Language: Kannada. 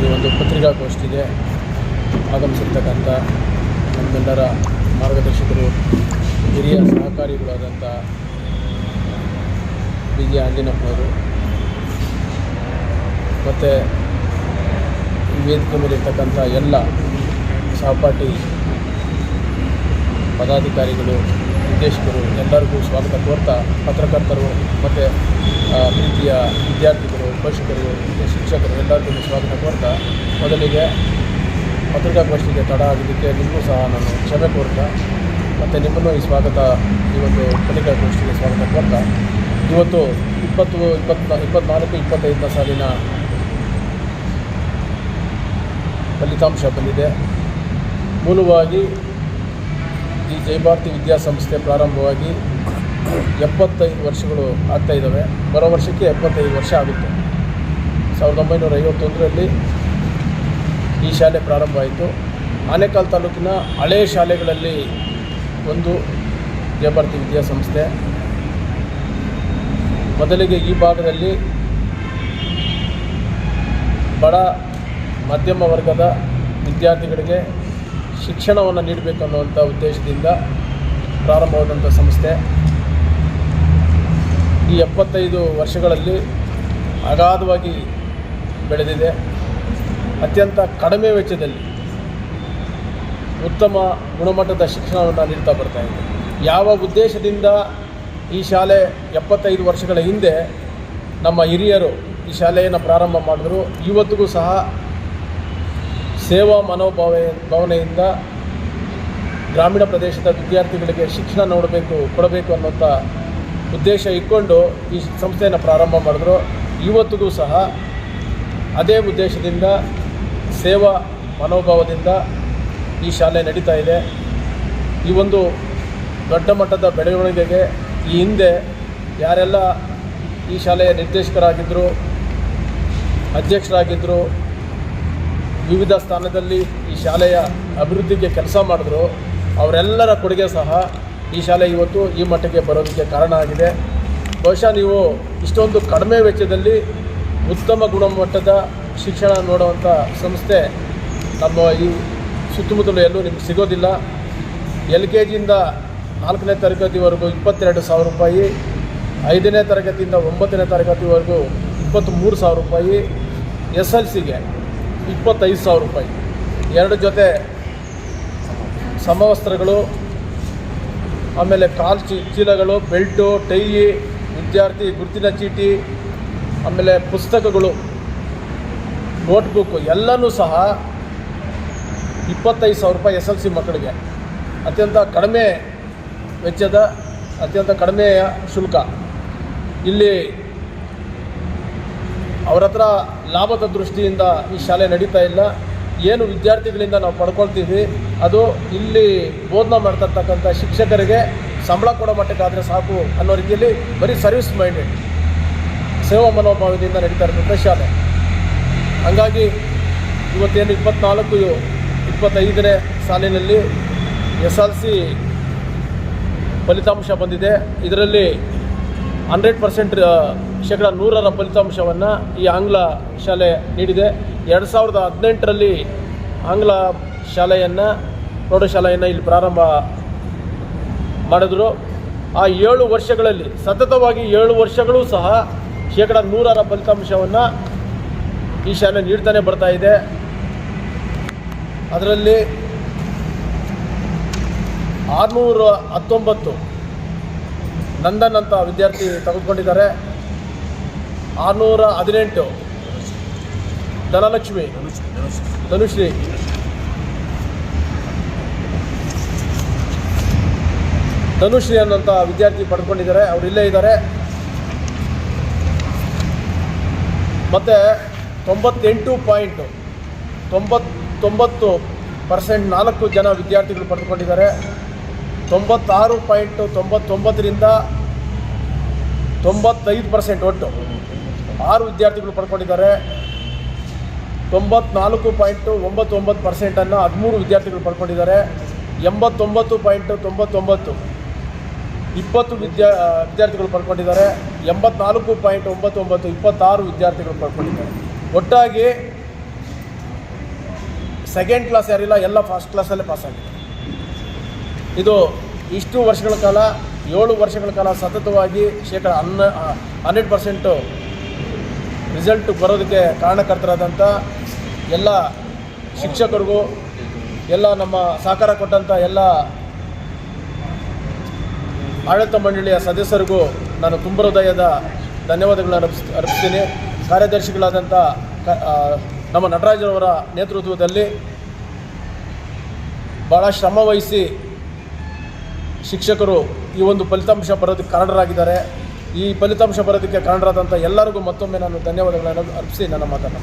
ಈ ಒಂದು ಪತ್ರಿಕಾಗೋಷ್ಠಿಗೆ ಆಗಮಿಸಿರ್ತಕ್ಕಂಥ ನಮ್ಮೆಲ್ಲರ ಮಾರ್ಗದರ್ಶಕರು, ಹಿರಿಯ ಸಹಕಾರಿಗಳಾದಂಥ ಬಿ ಜೆ ಆಂಜನಪ್ಪನವರು, ಮತ್ತು ವೇದಿಕೆ ಮೇಲಿರ್ತಕ್ಕಂಥ ಎಲ್ಲ ಸಹಪಾಠಿ ಪದಾಧಿಕಾರಿಗಳು ನಿರ್ದೇಶಕರು ಎಲ್ಲರಿಗೂ ಸ್ವಾಗತ ಕೋರ್ತಾ ಪತ್ರಕರ್ತರು ಮತ್ತು ಪ್ರೀತಿಯ ವಿದ್ಯಾರ್ಥಿಗಳು, ಪೋಷಕರು ಶಿಕ್ಷಕರು ಎಲ್ಲರಿಗೂ ಸ್ವಾಗತ ಕೋರ್ತಾ. ಮೊದಲಿಗೆ ಪತ್ರಿಕಾಗೋಷ್ಠಿಗೆ ತಡ ಆಗಿದ್ದಕ್ಕೆ ನಿಮಗೂ ಸಹ ನಾನು ಕ್ಷಮೆ ಕೋರ್ತಾ. ಮತ್ತು ನಿಮ್ಮನ್ನು ಈ ಸ್ವಾಗತ, ಈ ಒಂದು ಪತ್ರಿಕಾಗೋಷ್ಠಿಗೆ ಸ್ವಾಗತ ಕೋರ್ತಾ. ಇವತ್ತು ಇಪ್ಪತ್ತು, ಇಪ್ಪತ್ತ ಇಪ್ಪತ್ತ್ನಾಲ್ಕು ಇಪ್ಪತ್ತೈದನೇ ಸಾಲಿನ ಫಲಿತಾಂಶ ಬಂದಿದೆ. ಮೂಲವಾಗಿ ಈ ಜಯಭಾರತಿ ವಿದ್ಯಾಸಂಸ್ಥೆ ಪ್ರಾರಂಭವಾಗಿ ಎಪ್ಪತ್ತೈದು ವರ್ಷಗಳು ಆಗ್ತಾ ಇದ್ದಾವೆ. ಬರೋ ವರ್ಷಕ್ಕೆ ಎಪ್ಪತ್ತೈದು ವರ್ಷ ಆಗುತ್ತೆ. ಸಾವಿರದ ಒಂಬೈನೂರ ಐವತ್ತೊಂದರಲ್ಲಿ ಈ ಶಾಲೆ ಪ್ರಾರಂಭ ಆಯಿತು. ಆನೇಕಲ್ ತಾಲೂಕಿನ ಹಳೆ ಶಾಲೆಗಳಲ್ಲಿ ಒಂದು ಜಯಭಾರತಿ ವಿದ್ಯಾಸಂಸ್ಥೆ ಮೊದಲಿಗೆ ಈ ಭಾಗದಲ್ಲಿ ಬಡ ಮಧ್ಯಮ ವರ್ಗದ ವಿದ್ಯಾರ್ಥಿಗಳಿಗೆ ಶಿಕ್ಷಣವನ್ನು ನೀಡಬೇಕು ಅನ್ನುವಂಥ ಉದ್ದೇಶದಿಂದ ಪ್ರಾರಂಭವಾದಂಥ ಸಂಸ್ಥೆ. ಈ ಎಪ್ಪತ್ತೈದು ವರ್ಷಗಳಲ್ಲಿ ಅಗಾಧವಾಗಿ ಬೆಳೆದಿದೆ. ಅತ್ಯಂತ ಕಡಿಮೆ ವೆಚ್ಚದಲ್ಲಿ ಉತ್ತಮ ಗುಣಮಟ್ಟದ ಶಿಕ್ಷಣವನ್ನು ನೀಡ್ತಾ ಬರ್ತಾ ಇದೆ. ಯಾವ ಉದ್ದೇಶದಿಂದ ಈ ಶಾಲೆ ಎಪ್ಪತ್ತೈದು ವರ್ಷಗಳ ಹಿಂದೆ ನಮ್ಮ ಹಿರಿಯರು ಈ ಶಾಲೆಯನ್ನು ಪ್ರಾರಂಭ ಮಾಡಿದ್ರು, ಇವತ್ತಿಗೂ ಸಹ ಸೇವಾ ಮನೋಭಾವ ಭಾವನೆಯಿಂದ ಗ್ರಾಮೀಣ ಪ್ರದೇಶದ ವಿದ್ಯಾರ್ಥಿಗಳಿಗೆ ಶಿಕ್ಷಣ ನೋಡಬೇಕು, ಕೊಡಬೇಕು ಅನ್ನುವಂಥ ಉದ್ದೇಶ ಇಟ್ಕೊಂಡು ಈ ಸಂಸ್ಥೆಯನ್ನು ಪ್ರಾರಂಭ ಮಾಡಿದ್ರು. ಇವತ್ತಿಗೂ ಸಹ ಅದೇ ಉದ್ದೇಶದಿಂದ ಸೇವಾ ಮನೋಭಾವದಿಂದ ಈ ಶಾಲೆ ನಡೀತಾ ಇದೆ. ಈ ಒಂದು ದೊಡ್ಡ ಮಟ್ಟದ ಬೆಳವಣಿಗೆಗೆ ಈ ಹಿಂದೆ ಯಾರೆಲ್ಲ ಈ ಶಾಲೆಯ ನಿರ್ದೇಶಕರಾಗಿದ್ದರು ಅಧ್ಯಕ್ಷರಾಗಿದ್ದರು ವಿವಿಧ ಸ್ಥಾನದಲ್ಲಿ ಈ ಶಾಲೆಯ ಅಭಿವೃದ್ಧಿಗೆ ಕೆಲಸ ಮಾಡಿದ್ರು. ಅವರೆಲ್ಲರ ಕೊಡುಗೆ ಸಹ ಈ ಶಾಲೆ ಇವತ್ತು ಈ ಮಟ್ಟಕ್ಕೆ ಬರೋದಕ್ಕೆ ಕಾರಣ ಆಗಿದೆ. ಬಹುಶಃ ನೀವು ಇಷ್ಟೊಂದು ಕಡಿಮೆ ವೆಚ್ಚದಲ್ಲಿ ಉತ್ತಮ ಗುಣಮಟ್ಟದ ಶಿಕ್ಷಣ ನೋಡುವಂಥ ಸಂಸ್ಥೆ ನಮ್ಮ ಈ ಸುತ್ತಮುತ್ತಲು ಎಲ್ಲೂ ನಿಮ್ಗೆ ಸಿಗೋದಿಲ್ಲ. ಎಲ್ ಕೆ ಜಿಯಿಂದ ನಾಲ್ಕನೇ ತರಗತಿವರೆಗೂ ಇಪ್ಪತ್ತೆರಡು ಸಾವಿರ ರೂಪಾಯಿ, ಐದನೇ ತರಗತಿಯಿಂದ ಒಂಬತ್ತನೇ ತರಗತಿವರೆಗೂ ಇಪ್ಪತ್ತ್ಮೂರು ಸಾವಿರ ರೂಪಾಯಿ, ಎಸ್ ಎಲ್ ಸಿಗೆ ಇಪ್ಪತ್ತೈದು ಸಾವಿರ ರೂಪಾಯಿ. ಎರಡು ಜೊತೆ ಸಮವಸ್ತ್ರಗಳು, ಆಮೇಲೆ ಕಾಲ್ ಚೀ, ಚೀಲಗಳು, ಬೆಲ್ಟು ಟೈ ವಿದ್ಯಾರ್ಥಿ ಗುರುತಿನ ಚೀಟಿ, ಆಮೇಲೆ ಪುಸ್ತಕಗಳು ನೋಟ್ಬುಕ್ಕು ಎಲ್ಲನೂ ಸಹ ಇಪ್ಪತ್ತೈದು ಸಾವಿರ ರೂಪಾಯಿ ಎಸ್ ಎಲ್ ಸಿ ಮಕ್ಕಳಿಗೆ. ಅತ್ಯಂತ ಕಡಿಮೆ ವೆಚ್ಚದ, ಅತ್ಯಂತ ಕಡಿಮೆ ಶುಲ್ಕ. ಇಲ್ಲಿ ಅವರ ಹತ್ರ ಲಾಭದ ದೃಷ್ಟಿಯಿಂದ ಈ ಶಾಲೆ ನಡೀತಾ ಇಲ್ಲ. ಏನು ವಿದ್ಯಾರ್ಥಿಗಳಿಂದ ನಾವು ಪಡ್ಕೊಳ್ತೀವಿ, ಅದು ಇಲ್ಲಿ ಬೋಧನೆ ಮಾಡ್ತಕ್ಕಂಥ ಶಿಕ್ಷಕರಿಗೆ ಸಂಬಳ ಕೊಡೋ ಮಟ್ಟಕ್ಕಾದರೆ ಸಾಕು ಅನ್ನೋ ರೀತಿಯಲ್ಲಿ ಬರೀ ಸರ್ವಿಸ್ ಮೈಂಡೆಡ್ ಸೇವಾ ಮನೋಭಾವದಿಂದ ನಡೀತಾ ಇರ್ತಕ್ಕಂಥ ಶಾಲೆ. ಹಾಗಾಗಿ ಇವತ್ತೇನು ಇಪ್ಪತ್ನಾಲ್ಕು, ಇಪ್ಪತ್ತೈದನೇ ಸಾಲಿನಲ್ಲಿ ಎಸ್ ಎಲ್ ಸಿ ಫಲಿತಾಂಶ ಬಂದಿದೆ. ಇದರಲ್ಲಿ ಹಂಡ್ರೆಡ್ ಪರ್ಸೆಂಟ್ ಶೇಕಡ ನೂರರ ಫಲಿತಾಂಶವನ್ನು ಈ ಆಂಗ್ಲ ಶಾಲೆ ನೀಡಿದೆ. ಎರಡು ಸಾವಿರದ ಹದಿನೆಂಟರಲ್ಲಿ ಆಂಗ್ಲ ಶಾಲೆಯನ್ನು ಪ್ರೌಢಶಾಲೆಯನ್ನು ಇಲ್ಲಿ ಪ್ರಾರಂಭ ಮಾಡಿದ್ರು. ಆ ಏಳು ವರ್ಷಗಳಲ್ಲಿ, ಸತತವಾಗಿ ಏಳು ವರ್ಷಗಳು ಸಹ ಶೇಕಡ ನೂರರ ಫಲಿತಾಂಶವನ್ನು ಈ ಶಾಲೆ ನೀಡ್ತಾನೆ ಬರ್ತಾ ಇದೆ. ಅದರಲ್ಲಿ ಆರುನೂರ ಹತ್ತೊಂಬತ್ತು ನಂದನ್ ಅಂತ ವಿದ್ಯಾರ್ಥಿ ತೆಗೆದುಕೊಂಡಿದ್ದಾರೆ. ಆರುನೂರ ಹದಿನೆಂಟು. ಧನಲಕ್ಷ್ಮಿ. ಧನುಶ್ರೀ. ಧನುಶ್ರೀ ಅನ್ನೋಂಥ ವಿದ್ಯಾರ್ಥಿ ಪಡ್ಕೊಂಡಿದ್ದಾರೆ. ಅವರು ಇಲ್ಲೇ ಇದ್ದಾರೆ. ಮತ್ತು ತೊಂಬತ್ತೆಂಟು ಪಾಯಿಂಟು ತೊಂಬತ್ತೊಂಬತ್ತು ಪರ್ಸೆಂಟ್ ನಾಲ್ಕು ಜನ ವಿದ್ಯಾರ್ಥಿಗಳು ಪಡೆದುಕೊಂಡಿದ್ದಾರೆ ತೊಂಬತ್ತಾರು ಪಾಯಿಂಟು ತೊಂಬತ್ತೊಂಬತ್ತರಿಂದ ತೊಂಬತ್ತೈದು ಪರ್ಸೆಂಟ್ ಒಟ್ಟು. ಆರು ವಿದ್ಯಾರ್ಥಿಗಳು ಪಡ್ಕೊಂಡಿದ್ದಾರೆ. ತೊಂಬತ್ನಾಲ್ಕು ಪಾಯಿಂಟು ಒಂಬತ್ತೊಂಬತ್ತು ಒಂಬತ್ತು ಪರ್ಸೆಂಟನ್ನು ಹದಿಮೂರು ವಿದ್ಯಾರ್ಥಿಗಳು ಪಡ್ಕೊಂಡಿದ್ದಾರೆ. ಎಂಬತ್ತೊಂಬತ್ತು ಪಾಯಿಂಟು ತೊಂಬತ್ತೊಂಬತ್ತು. ಇಪ್ಪತ್ತು ವಿದ್ಯಾ ವಿದ್ಯಾರ್ಥಿಗಳು ಪಡ್ಕೊಂಡಿದ್ದಾರೆ. ಎಂಬತ್ನಾಲ್ಕು ಪಾಯಿಂಟ್ ಒಂಬತ್ತು ಒಂಬತ್ತು ಇಪ್ಪತ್ತಾರು ವಿದ್ಯಾರ್ಥಿಗಳು ಪಡ್ಕೊಂಡಿದ್ದಾರೆ. ಒಟ್ಟಾಗಿ ಸೆಕೆಂಡ್ ಕ್ಲಾಸ್ ಯಾರಿಲ್ಲ, ಎಲ್ಲ ಫಸ್ಟ್ ಕ್ಲಾಸಲ್ಲೇ ಪಾಸ್ ಆಗಿದೆ ಇದು ಇಷ್ಟು ವರ್ಷಗಳ ಕಾಲ ಏಳು ವರ್ಷಗಳ ಕಾಲ ಸತತವಾಗಿ ಶೇಕಡ ಹನ್ನ ಹಂಡ್ರೆಡ್ ಪರ್ಸೆಂಟು ರಿಸಲ್ಟ್ ಬರೋದಕ್ಕೆ ಕಾರಣಕರ್ತರಾದಂಥ ಎಲ್ಲ ಶಿಕ್ಷಕರಿಗೂ, ಎಲ್ಲ ನಮ್ಮ ಸಹಕಾರ ಕೊಟ್ಟಂಥ ಎಲ್ಲ ಆಡಳಿತ ಮಂಡಳಿಯ ಸದಸ್ಯರಿಗೂ ನಾನು ತುಂಬ ಹೃದಯದ ಧನ್ಯವಾದಗಳನ್ನು ಅರ್ಪಿಸ್, ಅರ್ಪಿಸ್ತೀನಿ. ಕಾರ್ಯದರ್ಶಿಗಳಾದಂಥ ನಮ್ಮ ನಟರಾಜರವರ ನೇತೃತ್ವದಲ್ಲಿ ಭಾಳ ಶ್ರಮ ವಹಿಸಿ ಶಿಕ್ಷಕರು ಈ ಒಂದು ಫಲಿತಾಂಶ ಬರೋದಕ್ಕೆ ಕಾರಣರಾಗಿದ್ದಾರೆ. ಈ ಫಲಿತಾಂಶ ಬರೋದಕ್ಕೆ ಕಾರಣರಾದಂಥ ಎಲ್ಲರಿಗೂ ಮತ್ತೊಮ್ಮೆ ನಾನು ಧನ್ಯವಾದಗಳನ್ನು ಅರ್ಪಿಸಿ ನನ್ನ ಮಾತನ್ನು